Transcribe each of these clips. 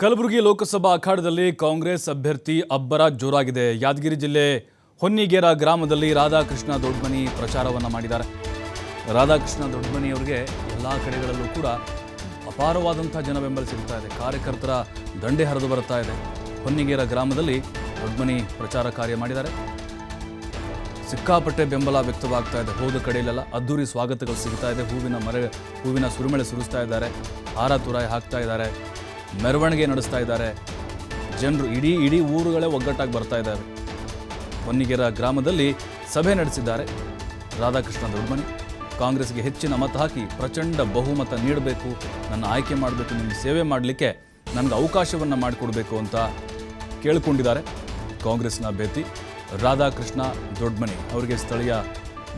ಕಲಬುರಗಿ ಲೋಕಸಭಾ ಅಖಾಡದಲ್ಲಿ ಕಾಂಗ್ರೆಸ್ ಅಭ್ಯರ್ಥಿ ಅಬ್ಬರ ಜೋರಾಗಿದೆ. ಯಾದಗಿರಿ ಜಿಲ್ಲೆ ಹೊನ್ನಿಗೇರ ಗ್ರಾಮದಲ್ಲಿ ರಾಧಾಕೃಷ್ಣ ದೊಡ್ಮನಿ ಪ್ರಚಾರವನ್ನು ಮಾಡಿದ್ದಾರೆ. ರಾಧಾಕೃಷ್ಣ ದೊಡ್ಮನಿ ಅವರಿಗೆ ಎಲ್ಲ ಕಡೆಗಳಲ್ಲೂ ಕೂಡ ಅಪಾರವಾದಂಥ ಜನ ಬೆಂಬಲ ಸಿಗ್ತಾ ಇದೆ. ಕಾರ್ಯಕರ್ತರ ದಂಡೆ ಹರಿದು ಬರ್ತಾ ಇದೆ. ಹೊನ್ನಿಗೇರ ಗ್ರಾಮದಲ್ಲಿ ದೊಡ್ಮನಿ ಪ್ರಚಾರ ಕಾರ್ಯ ಮಾಡಿದ್ದಾರೆ. ಸಿಕ್ಕಾಪಟ್ಟೆ ಬೆಂಬಲ ವ್ಯಕ್ತವಾಗ್ತಾ ಇದೆ. ಹೋದ ಕಡೆಯಲ್ಲೆಲ್ಲ ಅದ್ದೂರಿ ಸ್ವಾಗತಗಳು ಸಿಗ್ತಾ ಇದೆ. ಹೂವಿನ ಮರ, ಹೂವಿನ ಸುರಿಮಳೆ ಸುರಿಸ್ತಾ ಇದ್ದಾರೆ. ಹಾರ ತುರಾಯಿ ಹಾಕ್ತಾ ಇದ್ದಾರೆ. ಮೆರವಣಿಗೆ ನಡೆಸ್ತಾ ಇದ್ದಾರೆ. ಜನರು ಇಡೀ ಇಡೀ ಊರುಗಳೇ ಒಗ್ಗಟ್ಟಾಗಿ ಬರ್ತಾ ಇದ್ದಾರೆ. ಹೊನ್ನಿಗೆರ ಗ್ರಾಮದಲ್ಲಿ ಸಭೆ ನಡೆಸಿದ್ದಾರೆ. ರಾಧಾಕೃಷ್ಣ ದೊಡ್ಮನಿ ಕಾಂಗ್ರೆಸ್ಗೆ ಹೆಚ್ಚಿನ ಮತ ಹಾಕಿ ಪ್ರಚಂಡ ಬಹುಮತ ನೀಡಬೇಕು, ನನ್ನ ಆಯ್ಕೆ ಮಾಡಬೇಕು, ನಿಮ್ಮ ಸೇವೆ ಮಾಡಲಿಕ್ಕೆ ನನಗೆ ಅವಕಾಶವನ್ನು ಮಾಡಿಕೊಡ್ಬೇಕು ಅಂತ ಕೇಳಿಕೊಂಡಿದ್ದಾರೆ. ಕಾಂಗ್ರೆಸ್ನ ಅಭ್ಯರ್ಥಿ ರಾಧಾಕೃಷ್ಣ ದೊಡ್ಮನಿ ಅವರಿಗೆ ಸ್ಥಳೀಯ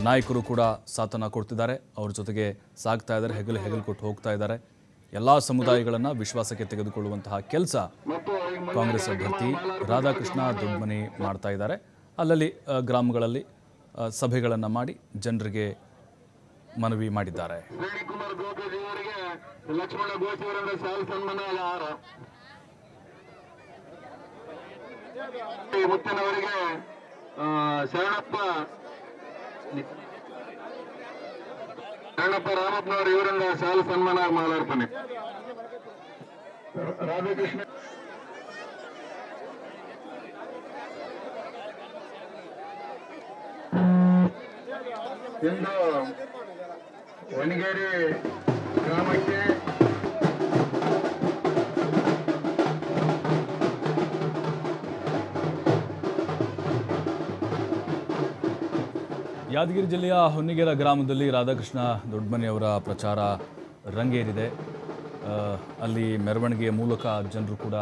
ನಾಯಕರು ಕೂಡ ಸಾಥನ ಕೊಡ್ತಿದ್ದಾರೆ. ಅವ್ರ ಜೊತೆಗೆ ಸಾಗ್ತಾ ಇದ್ದಾರೆ, ಹೆಗಲು ಹೆಗಲು ಕೊಟ್ಟು ಹೋಗ್ತಾ ಇದ್ದಾರೆ. ಎಲ್ಲ ಸಮುದಾಯಗಳನ್ನು ವಿಶ್ವಾಸಕ್ಕೆ ತೆಗೆದುಕೊಳ್ಳುವಂತಹ ಕೆಲಸ ಕಾಂಗ್ರೆಸ್ ಅಭ್ಯರ್ಥಿ ರಾಧಾಕೃಷ್ಣ ದೊಡ್ಮನಿ ಮಾಡ್ತಾ ಇದ್ದಾರೆ. ಅಲ್ಲಲ್ಲಿ ಗ್ರಾಮಗಳಲ್ಲಿ ಸಭೆಗಳನ್ನು ಮಾಡಿ ಜನರಿಗೆ ಮನವಿ ಮಾಡಿದ್ದಾರೆ. ಗೋಕಾಜಿ ಅವರಿಗೆ ಲಕ್ಷ್ಮಣ ಗೋಚಿ ಅವರಿಂದ ಸಾಲ ಸನ್ಮಾನ ಹಾರ ಈ ಮುತ್ತಿನವರಿಗೆ ಆ, ಶರಣಪ್ಪ ಶರಣಪ್ಪ ರಾಮಪ್ಪನವರು ಇವರನ್ನ ಸಾಲ ಸನ್ಮಾನ ಮಾಲಾರ್ಪಣೆ ರಾಧಾಕೃಷ್ಣ. ಇಂದು ಒಣಗೇರಿ ಗ್ರಾಮಕ್ಕೆ ಯಾದಗಿರಿ ಜಿಲ್ಲೆಯ ಹೊನ್ನಿಗೆರ ಗ್ರಾಮದಲ್ಲಿ ರಾಧಾಕೃಷ್ಣ ದೊಡ್ಡಮನೆಯವರ ಪ್ರಚಾರ ರಂಗೇರಿದೆ. ಅಲ್ಲಿ ಮೆರವಣಿಗೆಯ ಮೂಲಕ ಜನರು ಕೂಡ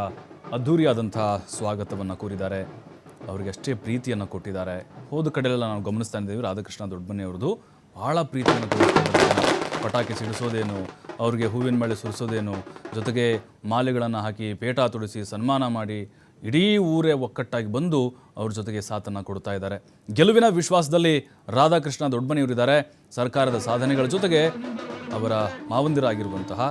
ಅದ್ಧೂರಿಯಾದಂಥ ಸ್ವಾಗತವನ್ನು ಕೋರಿದ್ದಾರೆ. ಅವರಿಗೆ ಅಷ್ಟೇ ಪ್ರೀತಿಯನ್ನು ಕೊಟ್ಟಿದ್ದಾರೆ. ಹೋದ ಕಡೆಯೆಲ್ಲ ನಾವು ಗಮನಿಸ್ತಾ ಇದ್ದೀವಿ, ರಾಧಾಕೃಷ್ಣ ದೊಡ್ಡಮನೆಯವ್ರದ್ದು ಭಾಳ ಪ್ರೀತಿಯನ್ನು ಪಟಾಕಿ ಸಿಡಿಸೋದೇನು, ಅವರಿಗೆ ಹೂವಿನ ಮಳೆ ಸುರಿಸೋದೇನು, ಜೊತೆಗೆ ಮಾಲೆಗಳನ್ನು ಹಾಕಿ ಪೇಟ ತೊಡಿಸಿ ಸನ್ಮಾನ ಮಾಡಿ ಇಡೀ ಊರೇ ಒಕ್ಕಟ್ಟಾಗಿ ಬಂದು ಅವ್ರ ಜೊತೆಗೆ ಸಾಥನ್ನು ಕೊಡ್ತಾ ಇದ್ದಾರೆ. ಗೆಲುವಿನ ವಿಶ್ವಾಸದಲ್ಲಿ ರಾಧಾಕೃಷ್ಣ ದೊಡ್ಡಮನೆಯವರಿದ್ದಾರೆ. ಸರ್ಕಾರದ ಸಾಧನೆಗಳ ಜೊತೆಗೆ ಅವರ ಮಾವಂದಿರಾಗಿರುವಂತಹ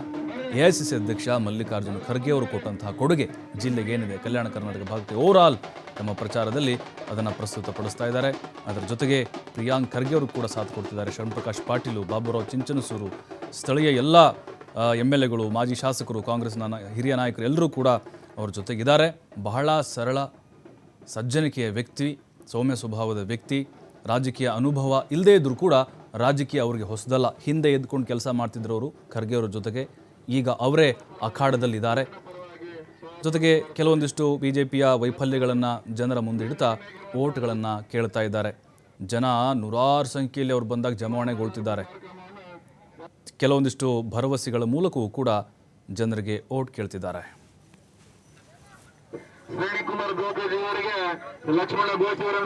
ಎ ಐ ಸಿ ಸಿ ಅಧ್ಯಕ್ಷ ಮಲ್ಲಿಕಾರ್ಜುನ ಖರ್ಗೆ ಅವರು ಕೊಟ್ಟಂತಹ ಕೊಡುಗೆ ಜಿಲ್ಲೆಗೆ ಏನಿದೆ? ಕಲ್ಯಾಣ ಕರ್ನಾಟಕ ಭಾಗಕ್ಕೆ ಆಲ್ ತಮ್ಮ ಪ್ರಚಾರದಲ್ಲಿ ಅದನ್ನು ಪ್ರಸ್ತುತಪಡಿಸ್ತಾ ಇದ್ದಾರೆ. ಅದರ ಜೊತೆಗೆ ಪ್ರಿಯಾಂಕ್ ಖರ್ಗೆ ಅವರು ಕೂಡ ಸಾಥ್ ಕೊಡ್ತಿದ್ದಾರೆ. ಶರಣ್ ಪ್ರಕಾಶ್ ಪಾಟೀಲು, ಬಾಬುರಾವ್ ಚಿಂಚನಸೂರು, ಸ್ಥಳೀಯ ಎಲ್ಲ ಎಂ ಎಲ್ ಎಗಳು, ಮಾಜಿ ಶಾಸಕರು, ಕಾಂಗ್ರೆಸ್ನ ಹಿರಿಯ ನಾಯಕರು ಎಲ್ಲರೂ ಕೂಡ ಅವ್ರ ಜೊತೆಗಿದ್ದಾರೆ. ಬಹಳ ಸರಳ, ಸಜ್ಜನಿಕೆಯ ವ್ಯಕ್ತಿ, ಸೌಮ್ಯ ಸ್ವಭಾವದ ವ್ಯಕ್ತಿ, ರಾಜಕೀಯ ಅನುಭವ ಇಲ್ಲದೇ ಇದ್ದರೂ ಕೂಡ ರಾಜಕೀಯ ಅವರಿಗೆ ಹೊಸದಲ್ಲ. ಹಿಂದೆ ಎದ್ಕೊಂಡು ಕೆಲಸ ಮಾಡ್ತಿದ್ರು ಅವರು ಖರ್ಗೆ ಅವರ ಜೊತೆಗೆ. ಈಗ ಅವರೇ ಅಖಾಡದಲ್ಲಿದ್ದಾರೆ. ಜೊತೆಗೆ ಕೆಲವೊಂದಿಷ್ಟು ಬಿ ಜೆ ಪಿಯ ವೈಫಲ್ಯಗಳನ್ನು ಜನರ ಮುಂದಿಡ್ತಾ ಓಟ್ಗಳನ್ನು ಕೇಳ್ತಾ ಇದ್ದಾರೆ. ಜನ ನೂರಾರು ಸಂಖ್ಯೆಯಲ್ಲಿ ಅವ್ರು ಬಂದಾಗ ಜಮಾವಣೆಗೊಳ್ತಿದ್ದಾರೆ. ಕೆಲವೊಂದಿಷ್ಟು ಭರವಸೆಗಳ ಮೂಲಕವೂ ಕೂಡ ಜನರಿಗೆ ಓಟ್ ಕೇಳ್ತಿದ್ದಾರೆ. ಶ್ರೇಣಿಕುಮಾರ್ ಗೋಕಾಜಿ ಅವರಿಗೆ ಲಕ್ಷ್ಮಣ ಗೋಚಿ ಅವರ